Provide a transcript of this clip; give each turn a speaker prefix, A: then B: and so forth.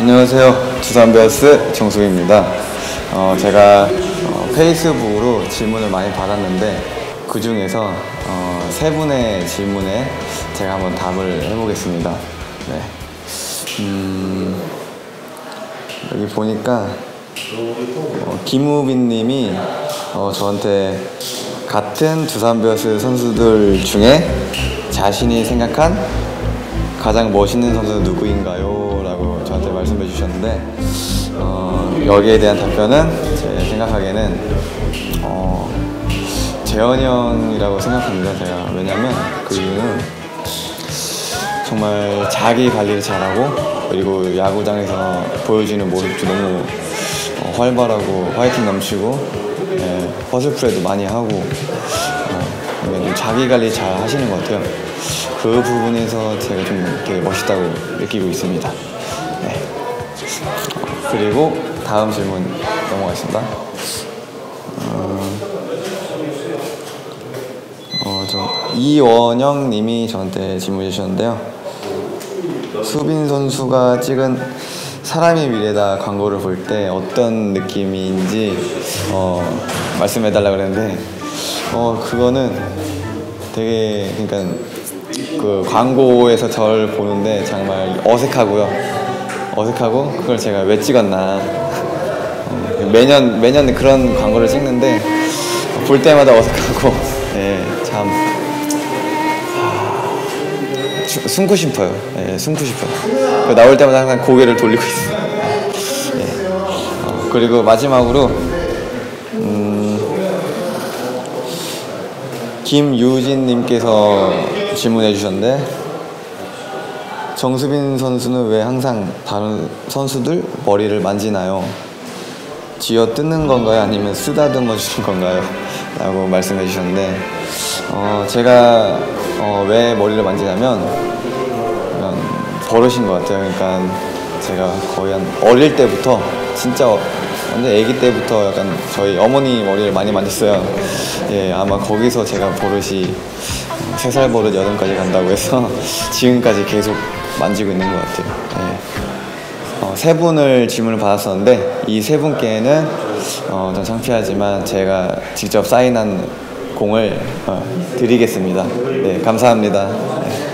A: 안녕하세요. 두산베어스 정수입니다. 어, 제가 어, 페이스북으로 질문을 많이 받았는데 그 중에서 어, 세 분의 질문에 제가 한번 답을 해보겠습니다. 네. 음, 여기 보니까 어, 김우빈님이 어, 저한테 같은 두산베어스 선수들 중에 자신이 생각한 가장 멋있는 선수는 누구인가요? 말씀해 주셨는데 어, 여기에 대한 답변은 제 생각하기에는 어, 재현이 형이라고 생각합니다. 제가 왜냐면 그 이유는 정말 자기 관리를 잘하고 그리고 야구장에서 보여주는 모습도 너무 어, 활발하고 화이팅 넘치고 예, 허슬플레이도 많이 하고 어, 그러니까 좀 자기 관리 잘 하시는 것 같아요. 그 부분에서 제가 좀 되게 멋있다고 느끼고 있습니다. 네. 어, 그리고 다음 질문 넘어가겠습니다. 어, 저 이원영 님이 저한테 질문해 주셨는데요. 수빈 선수가 찍은 사람의 미래다 광고를 볼 때 어떤 느낌인지 어, 말씀해 달라 그랬는데 어, 그거는 되게 그러니까 그 광고에서 저를 보는데 정말 어색하고요. 어색하고 그걸 제가 왜 찍었나. 어, 매년 매년 그런 광고를 찍는데 볼 때마다 어색하고 예, 참 하, 수- 숨고 싶어요. 예, 숨고 싶어요. 그 나올 때마다 항상 고개를 돌리고 있어요. 예. 어, 그리고 마지막으로 음, 김유진님께서 질문해 주셨는데 정수빈 선수는 왜 항상 다른 선수들 머리를 만지나요? 쥐어 뜯는 건가요? 아니면 쓰다듬어 주는 건가요? 라고 말씀해 주셨는데 어, 제가 어, 왜 머리를 만지냐면 버릇인 것 같아요. 그러니까 제가 거의 한 어릴 때부터 진짜 완전 아기 때부터 약간 저희 어머니 머리를 많이 만졌어요. 예, 아마 거기서 제가 버릇이 세 살 버릇 여든까지 간다고 해서 지금까지 계속 만지고 있는 것 같아요. 예. 어, 세 분을 질문을 받았었는데 이 세 분께는 어, 좀 창피하지만 제가 직접 사인한 공을 어, 드리겠습니다. 네, 감사합니다. 네.